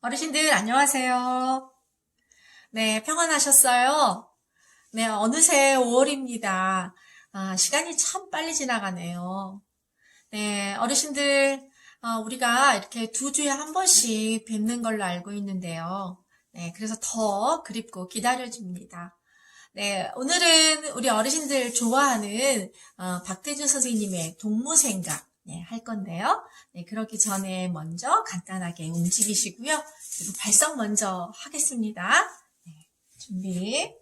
어르신들 안녕하세요. 네, 평안하셨어요? 네, 어느새 5월입니다. 아, 시간이 참 빨리 지나가네요. 네, 어르신들, 아, 우리가 이렇게 두 주에 한 번씩 뵙는 걸로 알고 있는데요. 네, 그래서 더 그립고 기다려집니다. 네, 오늘은 우리 어르신들 좋아하는 어, 박태준 선생님의 동무생각 네, 할 건데요. 네, 그러기 전에 먼저 간단하게 움직이시고요. 그리고 발성 먼저 하겠습니다. 네, 준비.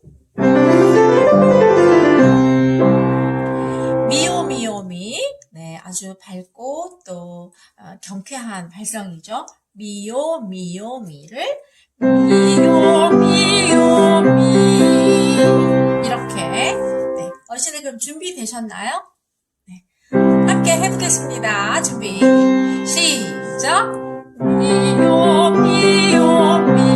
미오 미오 미. 네, 아주 밝고 또 어, 경쾌한 발성이죠. 미오 미오 미를 미오 미오 미 이렇게. 네, 어르신들 그럼 준비되셨나요? 네, 함께 해보겠습니다. 준비, 시작. 미오미오미 미오미오미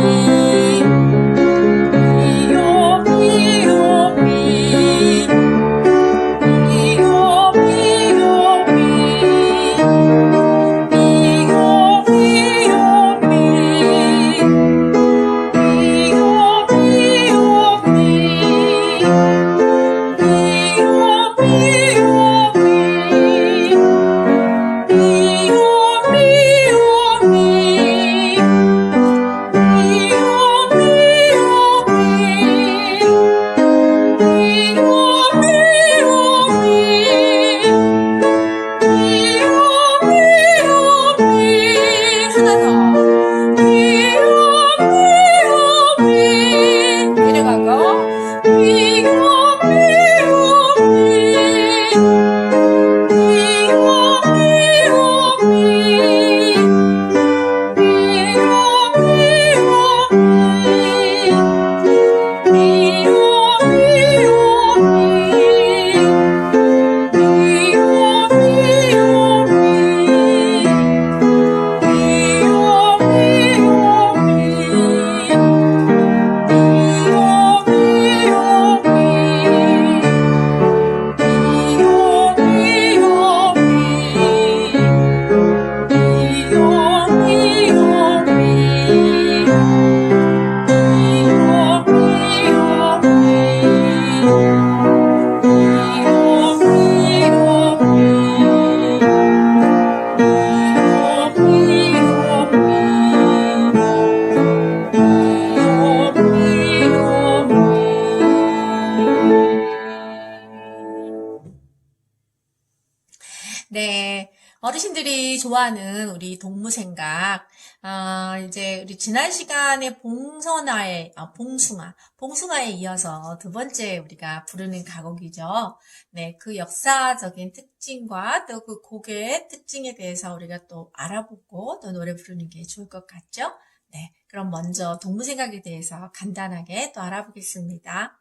좋아하는 우리 동무생각. 아, 이제 우리 지난 시간에 봉선화에, 아, 봉숭아, 봉숭아에 이어서 두 번째 우리가 부르는 가곡이죠. 네. 그 역사적인 특징과 또 그 곡의 특징에 대해서 우리가 또 알아보고 또 노래 부르는 게 좋을 것 같죠? 네. 그럼 먼저 동무생각에 대해서 간단하게 또 알아보겠습니다.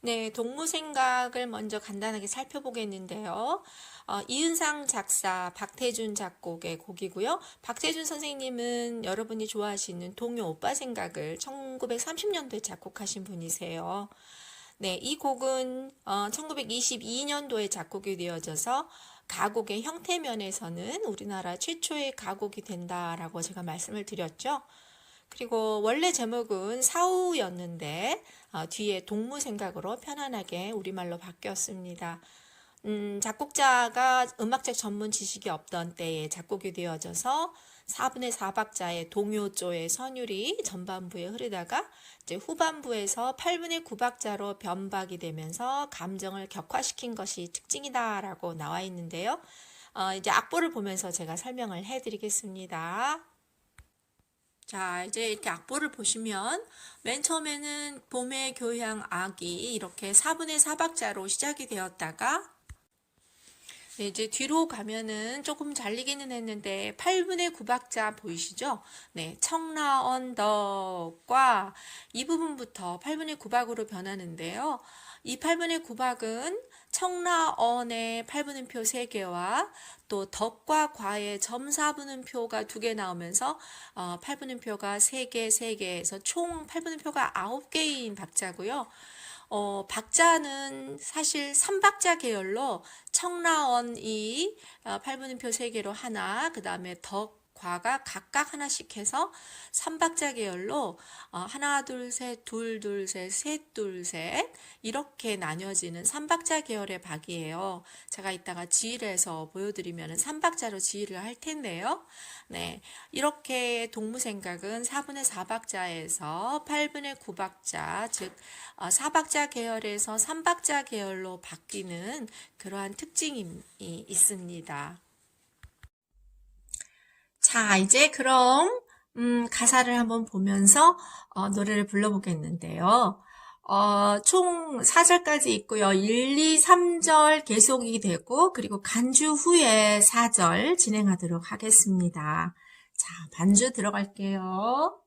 네, 동무 생각을 먼저 간단하게 살펴보겠는데요. 어, 이은상 작사, 박태준 작곡의 곡이고요. 박태준 선생님은 여러분이 좋아하시는 동요 오빠 생각을 1930년도에 작곡하신 분이세요. 네, 이 곡은 어, 1922년도에 작곡이 되어져서 가곡의 형태 면에서는 우리나라 최초의 가곡이 된다라고 제가 말씀을 드렸죠. 그리고 원래 제목은 사우였는데 어, 뒤에 동무 생각으로 편안하게 우리말로 바뀌었습니다. 음, 작곡자가 음악적 전문 지식이 없던 때에 작곡이 되어져서 4분의 4박자의 동요조의 선율이 전반부에 흐르다가 이제 후반부에서 8분의 9박자로 변박이 되면서 감정을 격화시킨 것이 특징이다라고 나와 있는데요. 어, 이제 악보를 보면서 제가 설명을 해드리겠습니다. 자, 이제 이렇게 악보를 보시면 맨 처음에는 봄의 교향 악이 이렇게 4분의 4박자로 시작이 되었다가 네, 이제 뒤로 가면은 조금 잘리기는 했는데 8분의 9박자 보이시죠? 네, 청라 언덕과 이 부분부터 8분의 9박으로 변하는데요. 이 8분의 9박은 청라언의 8분음표 3개와 또 덕과 과의 점 4분음표가 2개 나오면서 어, 8분음표가 3개, 3개에서 총 8분음표가 9개인 박자고요. 어, 박자는 사실 3박자 계열로 청라언이 어, 8분음표 3개로 하나, 그 다음에 덕, 과가 각각 하나씩 해서 삼박자 계열로 어, 하나 둘셋둘둘셋셋둘셋 이렇게 나뉘어지는 삼박자 계열의 박이에요. 제가 이따가 지휘해서 보여드리면 삼박자로 지휘를 할 텐데요. 네, 이렇게 동무생각은 4분의 4박자에서 8분의 9박자, 즉 어, 4박자 계열에서 3박자 계열로 바뀌는 그러한 특징이 있습니다. 자, 이제 그럼 음, 가사를 한번 보면서 어, 노래를 불러보겠는데요. 어, 총 4절까지 있고요. 1, 2, 3절 계속이 되고 그리고 간주 후에 4절 진행하도록 하겠습니다. 자, 반주 들어갈게요.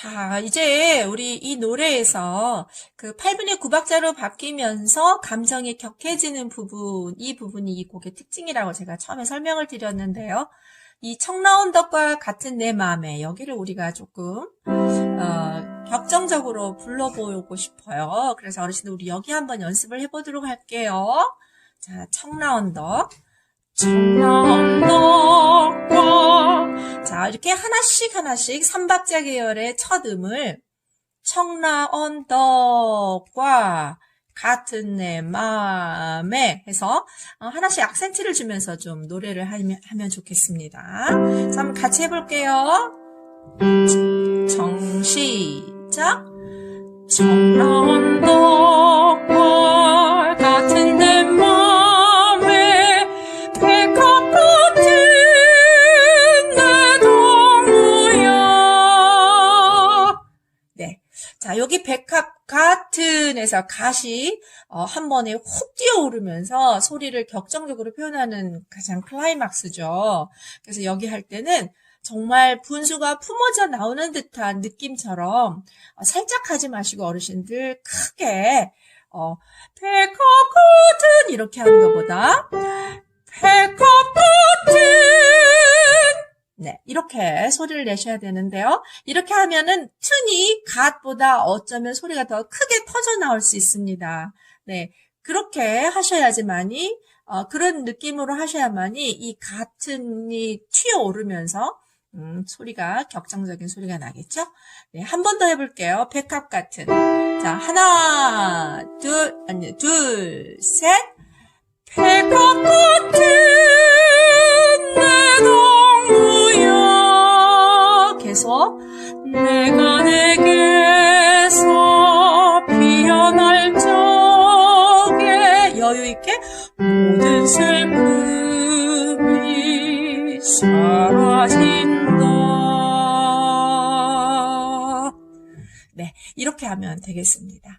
자, 이제 우리 이 노래에서 그 8분의 9박자로 바뀌면서 감정이 격해지는 부분, 이 부분이 이 곡의 특징이라고 제가 처음에 설명을 드렸는데요. 이 청라운덕과 같은 내 마음에 여기를 우리가 조금 어, 격정적으로 불러보고 싶어요. 그래서 어르신들 우리 여기 한번 연습을 해보도록 할게요. 자, 청라운덕. 청라언덕과 자 이렇게 하나씩 하나씩 삼박자 계열의 첫 음을 청라 언덕과 같은 내 마음에 해서 어, 하나씩 악센트를 주면서 좀 노래를 하면, 하면 좋겠습니다. 자 한번 같이 해볼게요. 정 시작 청라언덕 같은에서 갓이 어, 한 번에 훅 뛰어오르면서 소리를 격정적으로 표현하는 가장 클라이막스죠. 그래서 여기 할 때는 정말 분수가 품어져 나오는 듯한 느낌처럼 어, 살짝 하지 마시고 어르신들 크게 어, 같은 이렇게 하는 것보다 이렇게 소리를 내셔야 되는데요. 이렇게 하면은 튼이 갓보다 어쩌면 소리가 더 크게 퍼져 나올 수 있습니다. 네, 그렇게 하셔야지만이 어, 그런 느낌으로 하셔야만이 이 같은 이 튀어 오르면서 음, 소리가 격정적인 소리가 나겠죠? 네, 한 번 더 해볼게요. 백합 같은. 자, 하나, 둘, 아니, 둘, 셋. 백합 같은 내가 내게서 피어날 적에 여유 있게 모든 슬픔이 사라진다. 네, 이렇게 하면 되겠습니다.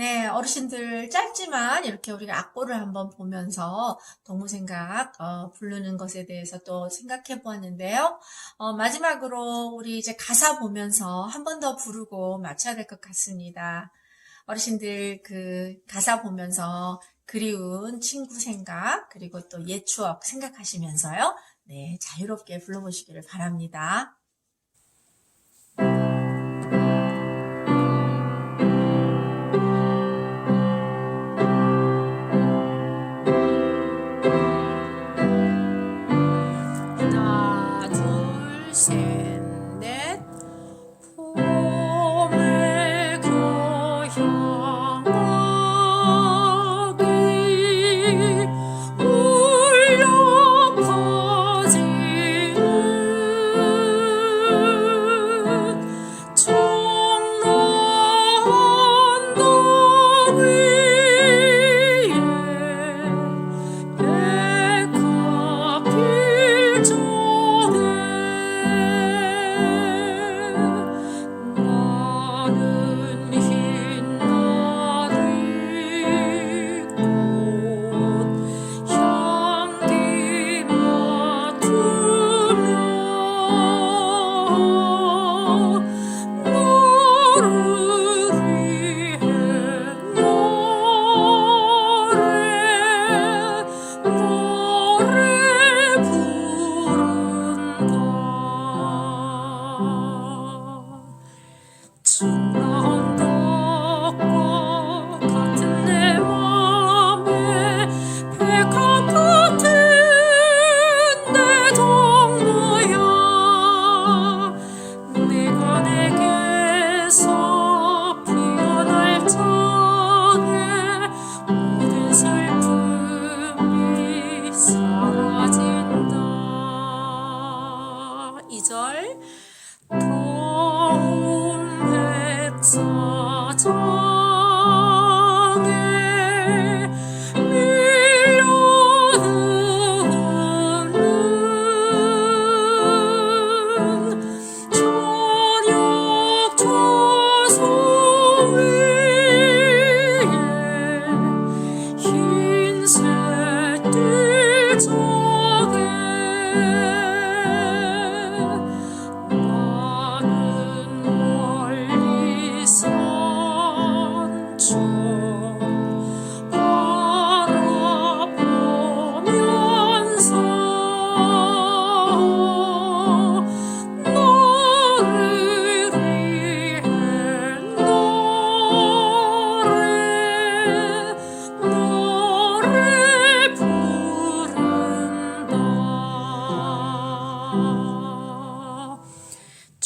네, 어르신들 짧지만 이렇게 우리가 악보를 한번 보면서 동무생각 어, 부르는 것에 대해서 또 생각해 보았는데요. 어, 마지막으로 우리 이제 가사 보면서 한 번 더 부르고 마쳐야 될 것 같습니다. 어르신들 그 가사 보면서 그리운 친구 생각 그리고 또 옛 추억 생각하시면서요. 네, 자유롭게 불러보시기를 바랍니다.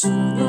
soon.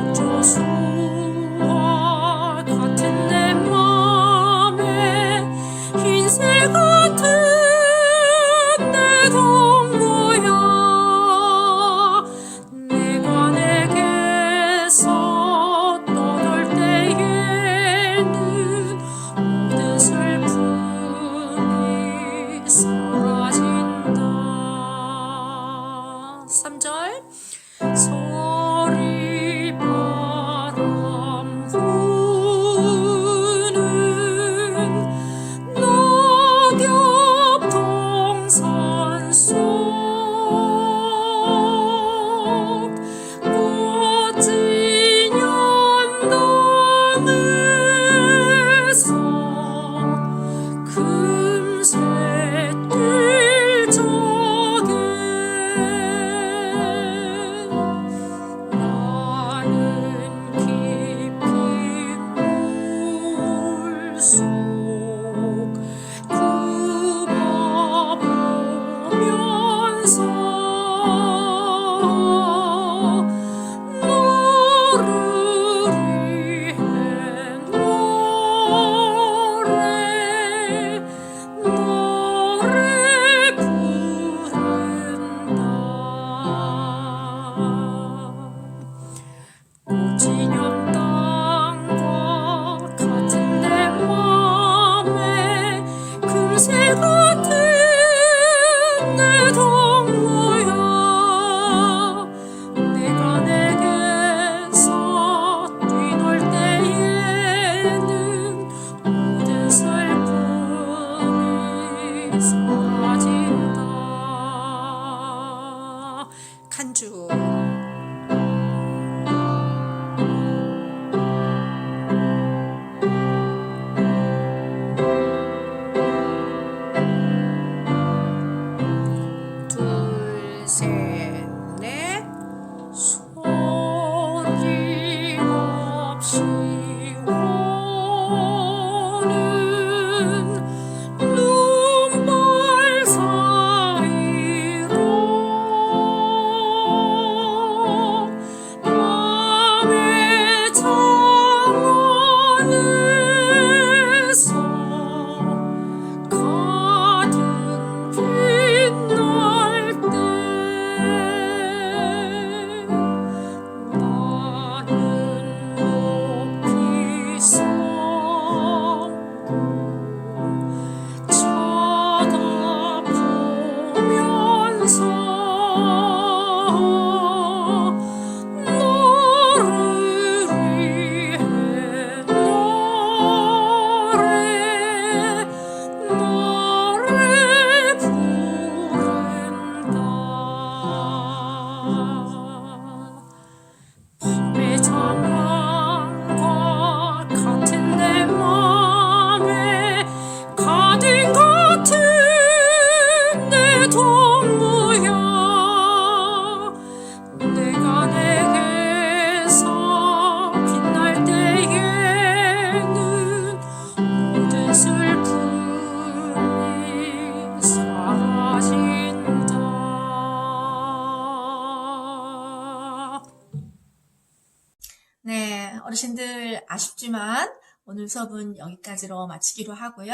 오늘 수업은 여기까지로 마치기로 하고요.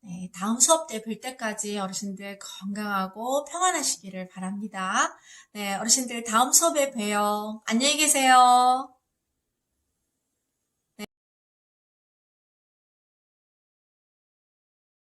네, 다음 수업 때 뵐 때까지 어르신들 건강하고 평안하시기를 바랍니다. 네, 어르신들 다음 수업에 봬요. 안녕히 계세요.